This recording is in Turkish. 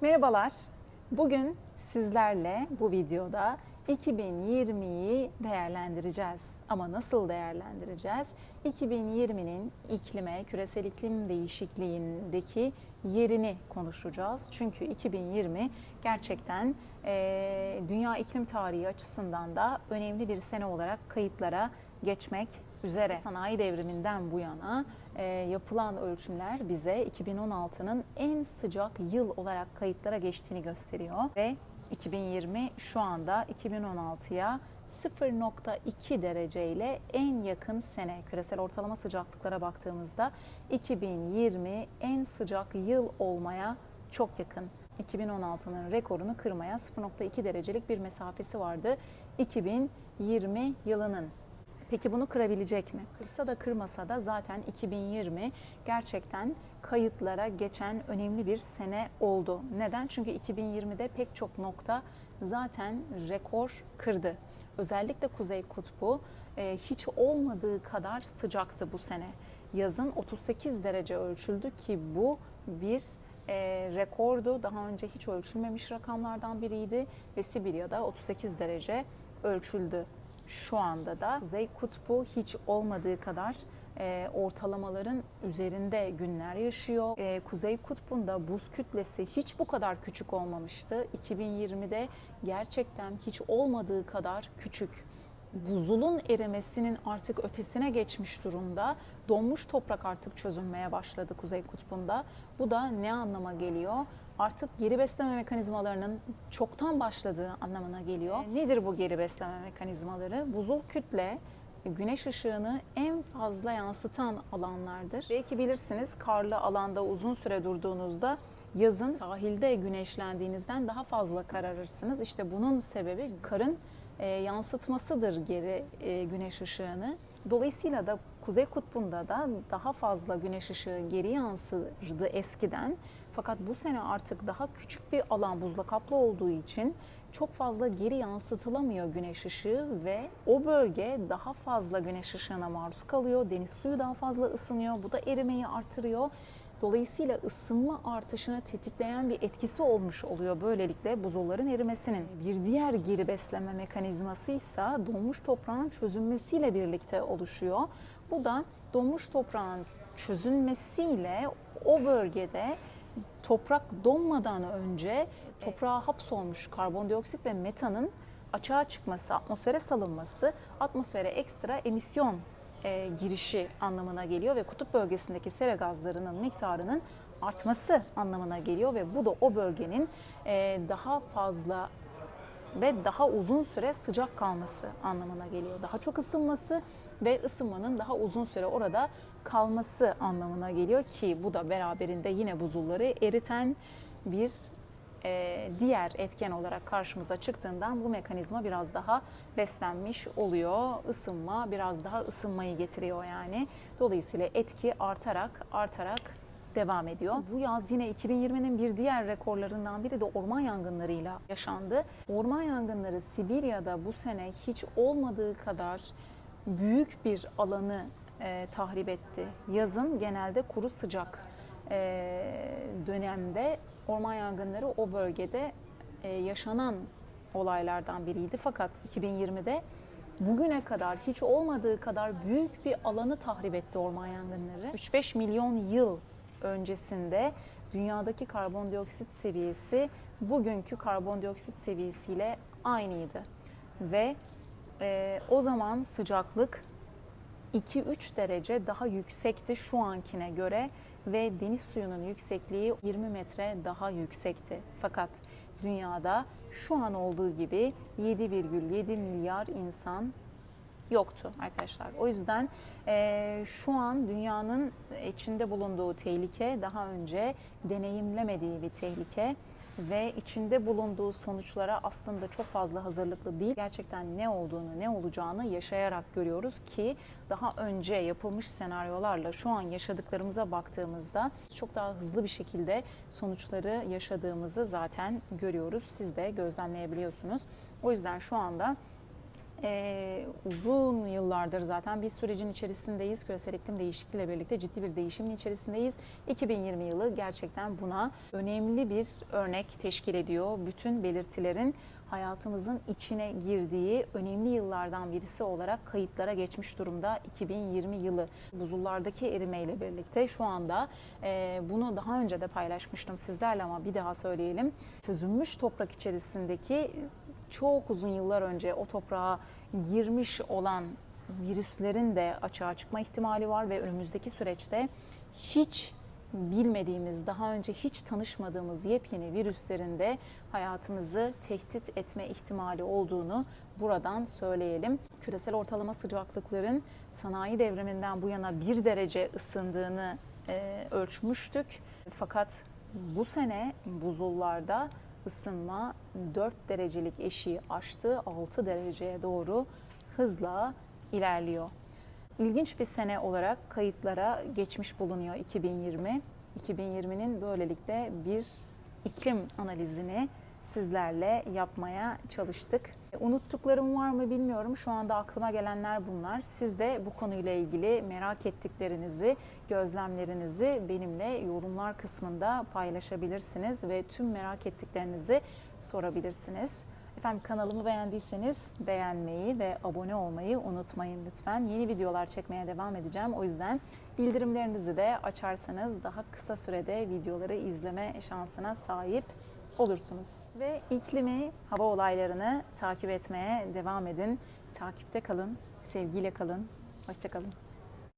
Merhabalar. Bugün sizlerle bu videoda 2020'yi değerlendireceğiz. Ama nasıl değerlendireceğiz? 2020'nin iklime, küresel iklim değişikliğindeki yerini konuşacağız. Çünkü 2020 gerçekten eee, dünya iklim tarihi açısından da önemli bir sene olarak kayıtlara geçmek üzere. Sanayi devriminden bu yana e, yapılan ölçümler bize 2016'nın en sıcak yıl olarak kayıtlara geçtiğini gösteriyor ve 2020 şu anda 2016'ya 0.2 dereceyle en yakın sene. Küresel ortalama sıcaklıklara baktığımızda 2020 en sıcak yıl olmaya çok yakın. 2016'nın rekorunu kırmaya 0.2 derecelik bir mesafesi vardı 2020 yılının. Peki bunu kırabilecek mi? Kırsa da kırmasa da zaten 2020 gerçekten kayıtlara geçen önemli bir sene oldu. Neden? Çünkü 2020'de pek çok nokta zaten rekor kırdı. Özellikle Kuzey Kutbu e, hiç olmadığı kadar sıcaktı bu sene. Yazın 38 derece ölçüldü ki bu bir e, rekordu. Daha önce hiç ölçülmemiş rakamlardan biriydi ve Sibirya'da 38 derece ölçüldü. Şu anda da Kuzey Kutbu hiç olmadığı kadar e, ortalamaların üzerinde günler yaşıyor. E, Kuzey Kutbu'nda buz kütlesi hiç bu kadar küçük olmamıştı. 2020'de gerçekten hiç olmadığı kadar küçük buzulun erimesinin artık ötesine geçmiş durumda. Donmuş toprak artık çözünmeye başladı Kuzey Kutbu'nda. Bu da ne anlama geliyor? Artık geri besleme mekanizmalarının çoktan başladığı anlamına geliyor. Nedir bu geri besleme mekanizmaları? Buzul kütle güneş ışığını en fazla yansıtan alanlardır. Belki bilirsiniz karlı alanda uzun süre durduğunuzda yazın sahilde güneşlendiğinizden daha fazla kararırsınız. İşte bunun sebebi karın e, yansıtmasıdır geri e, güneş ışığını. Dolayısıyla da Kuzey Kutbu'nda da daha fazla güneş ışığı geri yansırdı eskiden. Fakat bu sene artık daha küçük bir alan buzla kaplı olduğu için çok fazla geri yansıtılamıyor güneş ışığı ve o bölge daha fazla güneş ışığına maruz kalıyor. Deniz suyu daha fazla ısınıyor. Bu da erimeyi artırıyor. Dolayısıyla ısınma artışını tetikleyen bir etkisi olmuş oluyor böylelikle buzulların erimesinin. Bir diğer geri besleme mekanizması ise donmuş toprağın çözünmesiyle birlikte oluşuyor. Bu da donmuş toprağın çözünmesiyle o bölgede toprak donmadan önce toprağa hapsolmuş karbondioksit ve metanın açığa çıkması, atmosfere salınması, atmosfere ekstra emisyon e, girişi anlamına geliyor ve kutup bölgesindeki sera gazlarının miktarının artması anlamına geliyor ve bu da o bölgenin e, daha fazla ve daha uzun süre sıcak kalması anlamına geliyor. Daha çok ısınması ve ısınmanın daha uzun süre orada kalması anlamına geliyor ki bu da beraberinde yine buzulları eriten bir e, diğer etken olarak karşımıza çıktığından bu mekanizma biraz daha beslenmiş oluyor. Isınma biraz daha ısınmayı getiriyor yani. Dolayısıyla etki artarak artarak devam ediyor. Bu yaz yine 2020'nin bir diğer rekorlarından biri de orman yangınlarıyla yaşandı. Orman yangınları Sibirya'da bu sene hiç olmadığı kadar büyük bir alanı e, tahrip etti. Yazın genelde kuru sıcak e, dönemde orman yangınları o bölgede e, yaşanan olaylardan biriydi. Fakat 2020'de bugüne kadar hiç olmadığı kadar büyük bir alanı tahrip etti orman yangınları. 3-5 milyon yıl öncesinde dünyadaki karbondioksit seviyesi bugünkü karbondioksit seviyesiyle aynıydı. Ve e, o zaman sıcaklık 2-3 derece daha yüksekti şu ankine göre ve deniz suyunun yüksekliği 20 metre daha yüksekti. Fakat dünyada şu an olduğu gibi 7,7 milyar insan yoktu arkadaşlar. O yüzden e, şu an dünyanın içinde bulunduğu tehlike daha önce deneyimlemediği bir tehlike ve içinde bulunduğu sonuçlara aslında çok fazla hazırlıklı değil. Gerçekten ne olduğunu, ne olacağını yaşayarak görüyoruz ki daha önce yapılmış senaryolarla şu an yaşadıklarımıza baktığımızda çok daha hızlı bir şekilde sonuçları yaşadığımızı zaten görüyoruz. Siz de gözlemleyebiliyorsunuz. O yüzden şu anda Ee, uzun yıllardır zaten bir sürecin içerisindeyiz. Küresel iklim değişikliğiyle birlikte ciddi bir değişimin içerisindeyiz. 2020 yılı gerçekten buna önemli bir örnek teşkil ediyor. Bütün belirtilerin hayatımızın içine girdiği önemli yıllardan birisi olarak kayıtlara geçmiş durumda 2020 yılı. Buzullardaki erimeyle birlikte şu anda e, bunu daha önce de paylaşmıştım sizlerle ama bir daha söyleyelim. Çözünmüş toprak içerisindeki çok uzun yıllar önce o toprağa girmiş olan virüslerin de açığa çıkma ihtimali var ve önümüzdeki süreçte hiç bilmediğimiz, daha önce hiç tanışmadığımız yepyeni virüslerin de hayatımızı tehdit etme ihtimali olduğunu buradan söyleyelim. Küresel ortalama sıcaklıkların sanayi devriminden bu yana bir derece ısındığını e, ölçmüştük. Fakat bu sene buzullarda ısınma 4 derecelik eşiği aştı, 6 dereceye doğru hızla ilerliyor. İlginç bir sene olarak kayıtlara geçmiş bulunuyor 2020. 2020'nin böylelikle bir iklim analizini sizlerle yapmaya çalıştık. Unuttuklarım var mı bilmiyorum. Şu anda aklıma gelenler bunlar. Siz de bu konuyla ilgili merak ettiklerinizi, gözlemlerinizi benimle yorumlar kısmında paylaşabilirsiniz ve tüm merak ettiklerinizi sorabilirsiniz. Efendim kanalımı beğendiyseniz beğenmeyi ve abone olmayı unutmayın lütfen. Yeni videolar çekmeye devam edeceğim. O yüzden bildirimlerinizi de açarsanız daha kısa sürede videoları izleme şansına sahip olursunuz. Ve iklimi, hava olaylarını takip etmeye devam edin. Takipte kalın, sevgiyle kalın. Hoşçakalın.